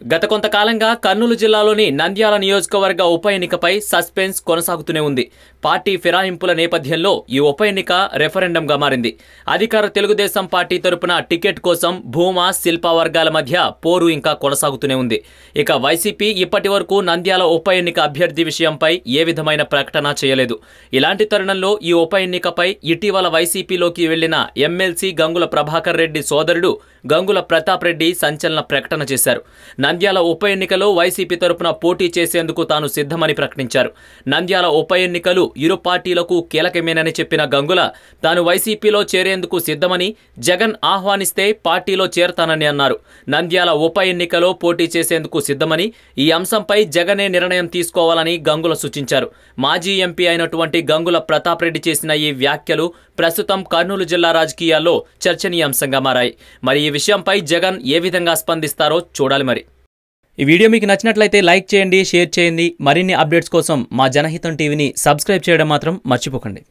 గత కొంతకాలంగా కర్నూలు జిల్లాలోని నంద్యాల నియోజకవర్గ ఉప ఎన్నికపై సస్పెన్స్ కొనసాగుతూనే ఉంది. పార్టీ ఫిరాయింపుల నేపథ్యంలో ఈ ఉప ఎన్నిక రెఫరెండంగా మారింది. అధికార తెలుగుదేశం పార్టీ తరపున టికెట్ కోసం భూమా శిల్ప వర్గాల మధ్య పోరు ఇంకా కొనసాగుతూనే ఉంది. ఇక వైసీపీ ఇప్పటి వరకు నంద్యాల ఉప ఎన్నిక అభ్యర్థి విషయంపై ఏ విధమైన ప్రకటన చేయలేదు. ఇలాంటి తరుణంలో ఈ ఉప ఎన్నికపై ఇటీవల వైసీపీలోకి వెళ్ళిన ఎమ్మెల్సీ గంగుల ప్రభాకర్ రెడ్డి సోదరుడు గంగుల ప్రతాప్ రెడ్డి సంచలన ప్రకటన చేశారు. నంద్యాల ఉప ఎన్నికలో వైసీపీ తరపున పోటీ చేసేందుకు తాను సిద్ధమని ప్రకటించారు. నంద్యాల ఉప ఎన్నికలు ఇరు పార్టీలకు కీలకమేనని చెప్పిన గంగుల తాను వైసీపీలో చేరేందుకు సిద్ధమని జగన్ ఆహ్వానిస్తే పార్టీలో చేరతానని అన్నారు. నంద్యాల ఉప ఎన్నికలో పోటీ చేసేందుకు సిద్ధమని ఈ అంశంపై జగనే నిర్ణయం తీసుకోవాలని గంగుల సూచించారు. మాజీ ఎంపీ అయినటువంటి గంగుల ప్రతాప్ రెడ్డి చేసిన ఈ వ్యాఖ్యలు ప్రస్తుతం కర్నూలు జిల్లా రాజకీయాల్లో చర్చనీయాంశంగా మారాయి. మరి విషయంపై జగన్ ఏ విధంగా స్పందిస్తారో చూడాలి మరి. ఈ వీడియో మీకు నచ్చినట్లయితే లైక్ చేయండి షేర్ చేయండి. మరిన్ని అప్డేట్స్ కోసం మా జనహితం టీవీని సబ్స్క్రైబ్ చేయడం మాత్రం మర్చిపోకండి.